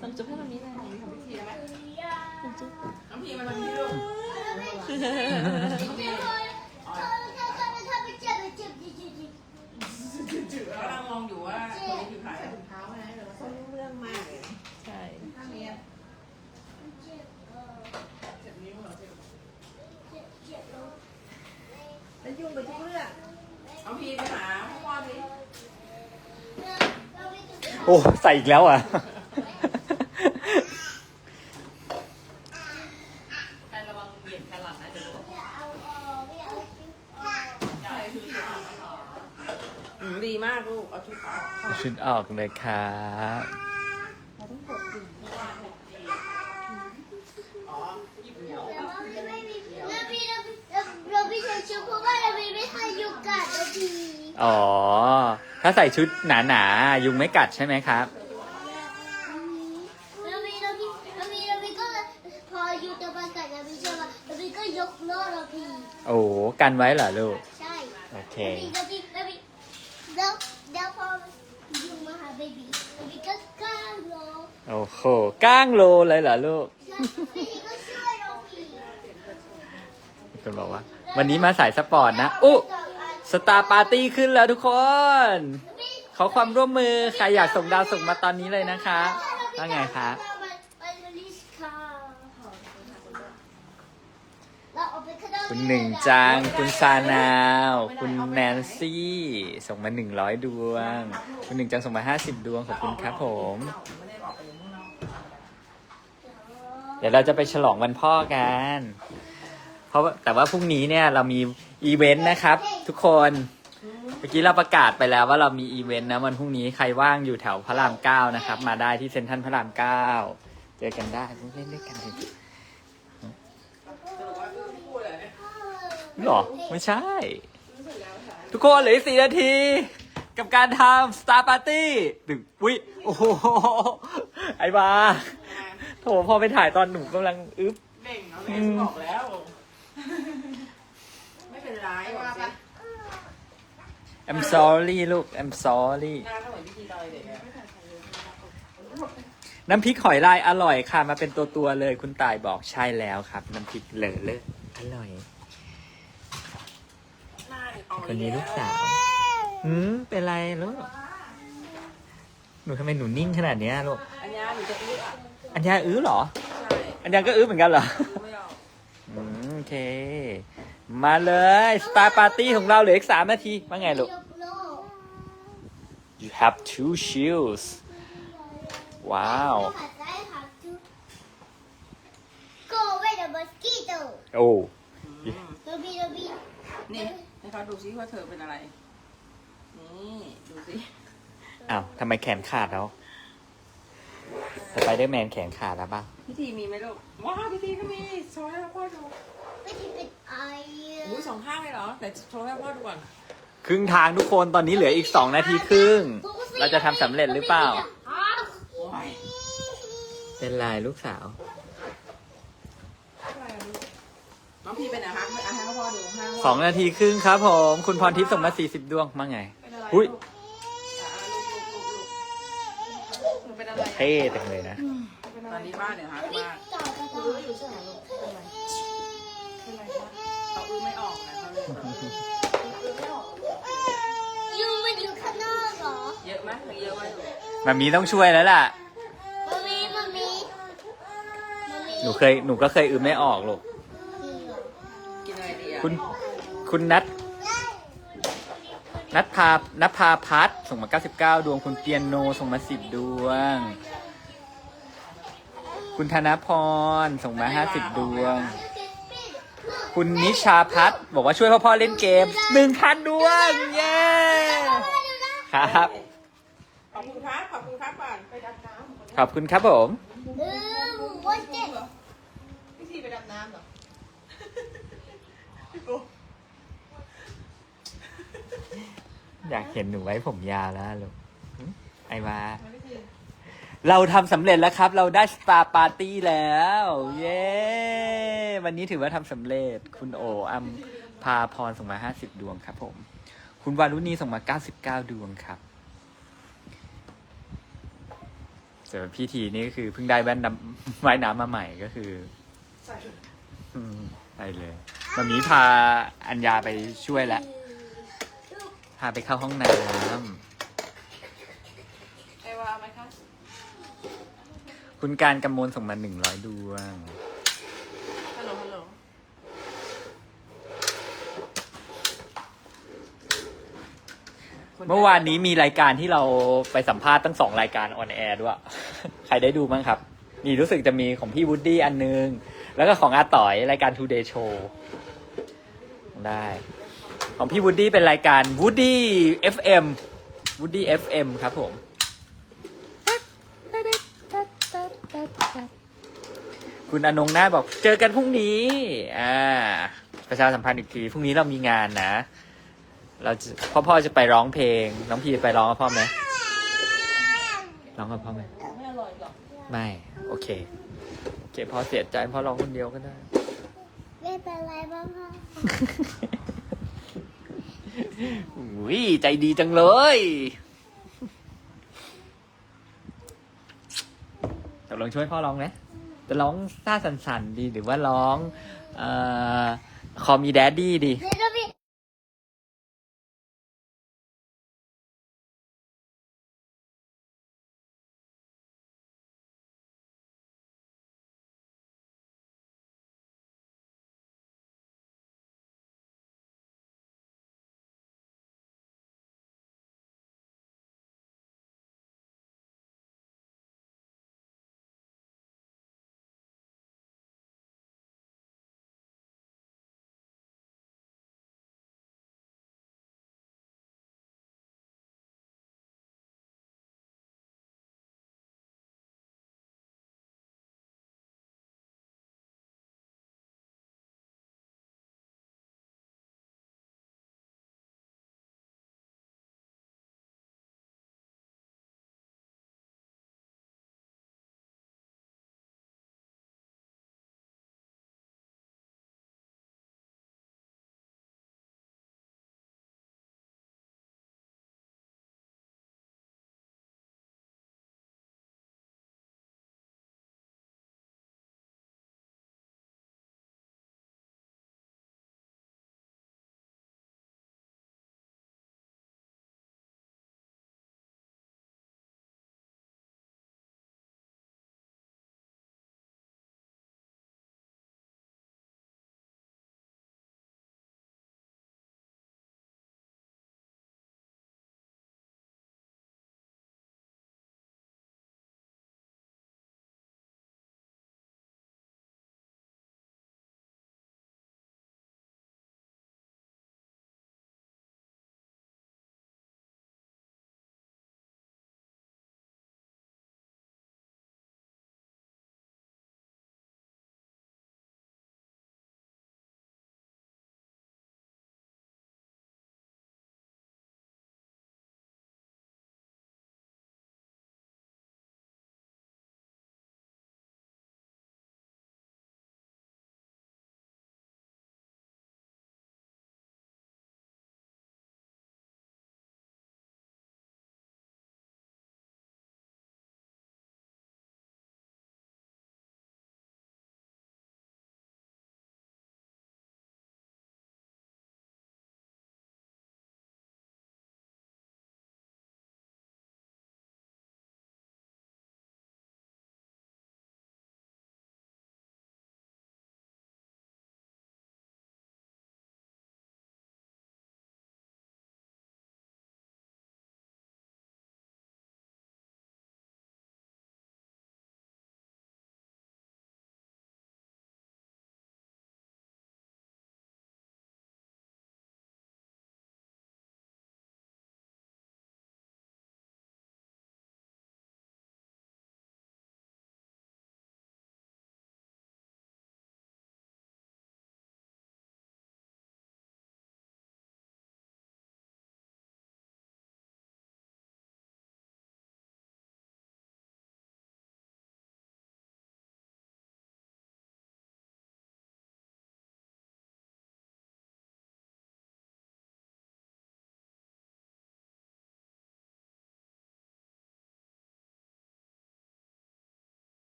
ส่งจุ๊บให้มันนี้เลยพิธีไหมส่งจุ๊บน้ำพีมาทำที่ลูกเกำลังมองอยู่ว่าคนนี้คือใครท้าไงแต่ว่าเขารู้เรื่องมากเลยใช่ข้างนี้เจ็บนิ้วเหรอเจ็บแล้วยุ่งไปทุกเรื่องน้ำพีไปหาพ่อสิโอ้ ใส่อีกแล้วอะ ใครระวังเหยียดแครอทนะเดี๋ยวรู้ ใช่คืออืมดีมากลูก เอา ชุดออกชุดออกเลยครับอ๋อหยิบเหนียวเราไม่ใส่ชุดเพราะว่าเราไม่ใส่ยุงกัดนาทีอ๋อ ถ้าใส่ชุดหนาๆ ยุงไม่กัดใช่ไหมครับเราไม่เราพี่เราพี่เราพี่ก็พอยุงจะมากัดเราพี่ใช่ไหมเราพี่ก็ยกโล่เราพี่โอ้โหกันไว้เหรอลูก ใช่ โอเคเราพี่เราพี่แล้วแล้วพอ ยุงมาหาเบบีเราพี่ก็กล้าโลโอ้โหก้างโลเลยเหรอลูกใช่เบบีก็ช่วยเราพี่คุณบอกว่า วันนี้มาสายสปอร์ตนะอุ๊สตาร์ปาร์ตี้ขึ้นแล้วทุกคน ขอความร่วมมือ ใครอยากส่งดาวส่งมาตอนนี้เลยนะคะว่าไงคะ คุณหนึ่งจังคุณซานาว คุณแนนซี่ ส่งมาหนึ่งร้อยดวง คุณหนึ่งจังส่งมาห้าสิบดวง ขอบคุณครับผม เดี๋ยวเราจะไปฉลองวันพ่อกัน เพราะว่าแต่ว่าพรุ่งนี้เนี่ยเรามีอีเวนต์นะครับ ทุกคน เมื่อกี้เราประกาศไปแล้วว่าเรามีอีเวนต์นะวันพรุ่งนี้ใครว่างอยู่แถวพระรามเก้านะครับ มาได้ที่เซ็นทรัลพระรามเก้า เจอกันได้เล่นด้วยกันเลย สรุปว่าพูดเลย หรอ ไม่ใช่ ทุกคนเหลืออกสี่นาที กับการทำสตาร์ปาร์ตี้ดึกวิโอ้โห ไอ้บาโถพอไปถ่ายตอนหนูกำลังอึ๊บเบ่งเอาแม่บอกแล้ว ไม่เป็นไรบอกสิ I'm sorry ลูก I'm sorry หน้าก็เหมือนพิธีตอนเด็กอะน้ำพริกหอยลายอร่อยค่ะ มาเป็นตัวตัวๆเลยคุณตายบอกใช่แล้วครับ น้ำพริกเหลอเลยอร่อยหน้าเอา คนนี้ลูกสาวหืมเป็นไรลูก หนูทำไมหนูนิ่งขนาดเนี้ยลูก อันยาหนูจะอื้ออะอัญญาอื้อเหรอ ใช่อัญญาก็อื้อเหมือนกันเหรอ ไม่ออกอืมโอเค มาเลยสตาร์ปาร์ตี้ของเราเหลืออีกสามนาที ว่าไงลูก you have two shields ว้าว Go away the mosquito โอ้ Ruby Ruby นี่ให้ เขาดูซิว่าเธอเป็นอะไร นี่ดูซิอ้าวทำไมแขนขาดแล้วสไปเดอร์แมนแขนขาดแล้วป่ะพิธีมีไหมลูก ว้าวพิธีก็มี โชว์ให้พ่อดูไม่ที่เป็นไออุ้ยสองข้างเลยเหรอ แต่โชว์ให้พ่อดูก่อน ครึ่งทางทุกคนตอนนี้เหลืออีกสองนาทีครึ่ง เราจะทำสำเร็จหรือเปล่า โอ้ยเป็นไรลูกสาว น้องพีเป็นอะไรคะไม่เอาให้พ่อดูห้างสองนาทีครึ่งครับผม คุณพรทิพย์ส่งมาสี่สิบดวงมาไง เป็นอะไรอุ๊ยลูกอ่าลูกลูกลูกลูกหนูเป็นอะไรเท่จังเลยนะตอนนี้บ้านเนี่ยฮะบ้านต่อต่อต่ออยู่ใช่ไหมลูกเป็นไรเขาอื้อไม่ออกนะเขาเลยยูมันอยู่ข้างนอกเหรอเยอะไหมเยอะไหมลูกมามีต้องช่วยแล้วล่ะ มามีมามีมามีหนูเคย หนูก็เคยอืมไม่ออกลูกกินอะไรดีอะ คุณคุณนัทนัทพานัทพาพัฒน์ส่งมา 99 ดวง คุณเปียโนส่งมา 10 ดวง คุณธนพรส่งมา 50 ดวง คุณนิชาพัฒน์บอกว่าช่วยพ่อพ่อเล่นเกม1,000ดวง เย้ ครับ ขอบคุณครับ ขอบคุณครับก่อนไปดำน้ำขอบคุณครับผม เออว่าเจ็บพิธีไปดำน้ำเหรอ อยากเห็นหนูไว้ผมยาวแล้วลูกหึไอวาไม่พิธีเราทำสำเร็จแล้วครับ เราได้สตาร์ปาร์ตี้แล้ว เย้ วันนี้ถือว่าทำสำเร็จ คุณโออัมพาพรส่งมา 50 ดวงครับผม คุณวารุณีส่งมา 99 ดวงครับส่วนพี่ทีนี่ก็คือเพิ่งได้แว่นดำ ว่ายน้ำมาใหม่ก็คือ ใส่ อืมไปเลย วันนี้พาอัญญาไปช่วยแล้วพาไปเข้าห้องน้ไอวาไหมคะำคุณการกำมลส่งมาหนึ่งร้อยดวง ฮัลโหลฮัลโหลเมื่อวานนี้มีรายการที่เราไปสัมภาษณ์ตั้งสองรายการออนแอร์ด้วย ใครได้ดูบ้างครับ นี่รู้สึกจะมีของพี่วูดดี้อันนึง แล้วก็ของอาต่อยรายการ Today Show ได้ ของพี่วูดดี้เป็นรายการ Woody FM Woody FM ครับผม คุณอนงหน้าบอกเจอกันพรุ่งนี้ อ่า ประชาสัมพันธ์อีกที พรุ่งนี้เรามีงานนะ เราจะพ่อพ่อจะไปร้องเพลง น้องพีไปร้องกับพ่อไหมร้องกับพ่อไหมไม่ โอเค โอเคพ่อเสียใจพ่อร้องคนเดียวก็ได้ เป็นไรบ้างค่ะอุ้ยใจดีจังเลยตกลงช่วยพ่อร้องไหมจะร้องซ่าสันๆดีหรือว่าร้องเอ่อคอมีแดดดี้ดีเดี๋ยว